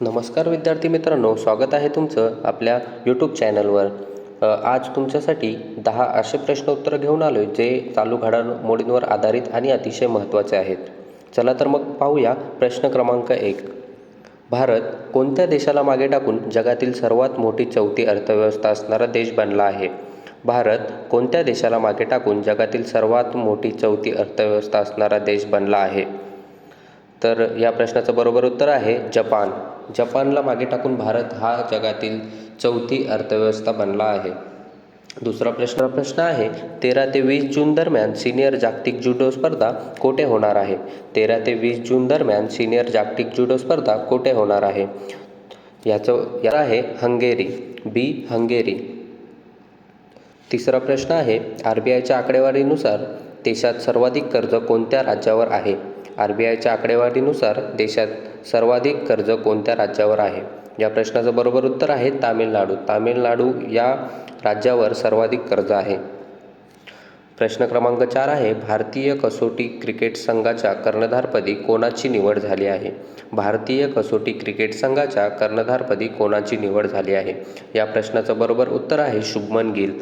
नमस्कार विद्यार्थी मित्रांनो स्वागत आहे तुमचं आपल्या यूट्यूब चॅनलवर आज तुमच्यासाठी दहा असे प्रश्न उत्तरं घेऊन आलो आहे जे चालू घडामोडींवर आधारित आणि अतिशय महत्त्वाचे आहेत. चला तर मग पाहूया प्रश्न क्रमांक एक. भारत कोणत्या देशाला मागे टाकून जगातील सर्वात मोठी चौथी अर्थव्यवस्था असणारा देश बनला आहे? भारत कोणत्या देशाला मागे टाकून जगातील सर्वात मोठी चौथी अर्थव्यवस्था असणारा देश बनला आहे? तर या प्रश्नाचं बरोबर उत्तर आहे जपान. जपानला मागे टाकून भारत हा जगातील चौथी अर्थव्यवस्था बनला आहे. दुसरा प्रश्न प्रश्न आहे तेरा ते वीस जून दरम्यान सिनियर जागतिक जुडो स्पर्धा कोठे होणार आहे? तेरा ते वीस जून दरम्यान सिनियर जागतिक जुडो स्पर्धा कोठे होणार आहे? याचं या आहे हंगेरी बी हंगेरी. तिसरा प्रश्न आहे आर बी आयच्या आकडेवारीनुसार देशात सर्वाधिक कर्ज कोणत्या राज्यावर आहे? आर बी आयच्या आकडेवारीनुसार देशात सर्वाधिक कर्ज कोणत्या राज्यावर आहे? या प्रश्नाचं बरोबर उत्तर आहे तामिळनाडू. तामिळनाडू या राज्यावर सर्वाधिक कर्ज आहे. प्रश्न क्रमांक चार आहे भारतीय कसोटी क्रिकेट संघाच्या कर्णधारपदी कोणाची निवड झाली आहे? भारतीय कसोटी क्रिकेट संघाच्या कर्णधारपदी कोणाची निवड झाली आहे? या प्रश्नाचं बरोबर उत्तर आहे शुभमन गिल.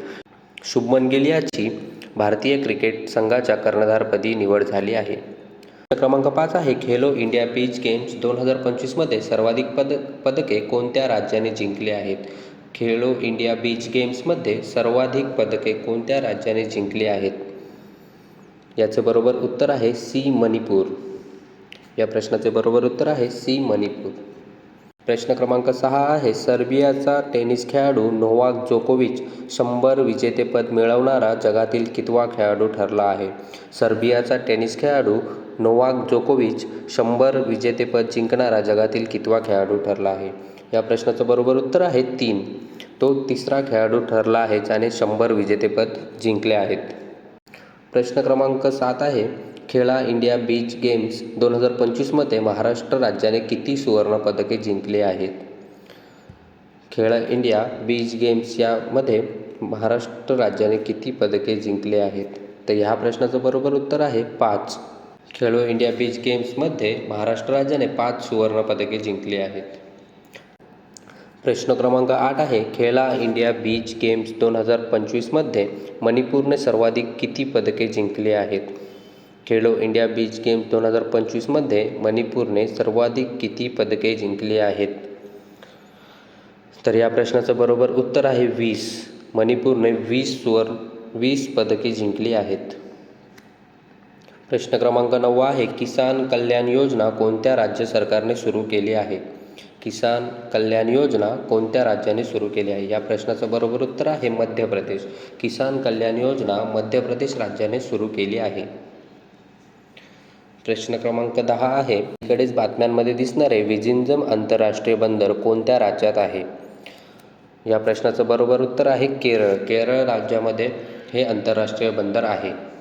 शुभमन गिल याची भारतीय क्रिकेट संघाच्या कर्णधारपदी निवड झाली आहे. क्रमांक पाच आहे खेलो इंडिया बीच गेम्स दोन हजार पंचवीसमध्ये सर्वाधिक पद पदके कोणत्या राज्याने जिंकली आहेत? खेलो इंडिया बीच गेम्समध्ये सर्वाधिक पदके कोणत्या राज्याने जिंकली आहेत? याचे बरोबर उत्तर आहे सी मणिपूर. या प्रश्नाचे बरोबर उत्तर आहे सी मणिपूर. प्रश्न क्रमांक सहा आहे सर्बियाचा टेनिस खेळाडू नोवाक जोकोविच शंभर विजेतेपद मिळवणारा जगातील कितवा खेळाडू ठरला आहे? सर्बियाचा टेनिस खेळाडू नोवाक जोकोविच शंभर विजेतेपद जिंकणारा जगातील कितवा खेळाडू ठरला आहे? या प्रश्नाचं बरोबर उत्तर आहे तीन. तो तिसरा खेळाडू ठरला आहे ज्याने शंभर विजेतेपद जिंकले आहेत. प्रश्न क्रमांक सात आहे. खेळा इंडिया बीच गेम्स दोन हजार पंचवीसमध्ये महाराष्ट्र राज्याने किती सुवर्णपदके जिंकली आहेत? खेळा इंडिया बीच गेम्स यामध्ये महाराष्ट्र राज्याने किती पदके जिंकली आहेत? तर ह्या प्रश्नाचं बरोबर उत्तर आहे पाच. खेलो इंडिया बीच गेम्समध्ये महाराष्ट्र राज्याने पाच सुवर्णपदके जिंकली आहेत. प्रश्न क्रमांक आठ आहे खेळा इंडिया बीच गेम्स दोन हजार पंचवीसमध्ये मणिपूरने सर्वाधिक किती पदके जिंकली आहेत? खेलो इंडिया बीच गेम्स दोन हजार पंचवीसमध्ये मणिपूरने सर्वाधिक किती पदके जिंकली आहेत? तर या प्रश्नाचं बरोबर उत्तर आहे वीस. मणिपूरने वीस सुवर्ण वीस पदके जिंकली आहेत. प्रश्न क्रमांक नववा आहे किसान कल्याण योजना कोणत्या राज्य सरकारने सुरू केली आहे? किसान कल्याण योजना कोणत्या राज्याने सुरू केली आहे? या प्रश्नाचं बरोबर उत्तर आहे मध्य प्रदेश. किसान कल्याण योजना मध्य प्रदेश राज्याने सुरू केली आहे. प्रश्न क्रमांक दहा आहे. इकडेच बातम्यांमध्ये दिसणारे विजिंजम आंतरराष्ट्रीय बंदर कोणत्या राज्यात आहे? या प्रश्नाचं बरोबर उत्तर आहे केरळ. केरळ राज्यामध्ये हे आंतरराष्ट्रीय बंदर आहे.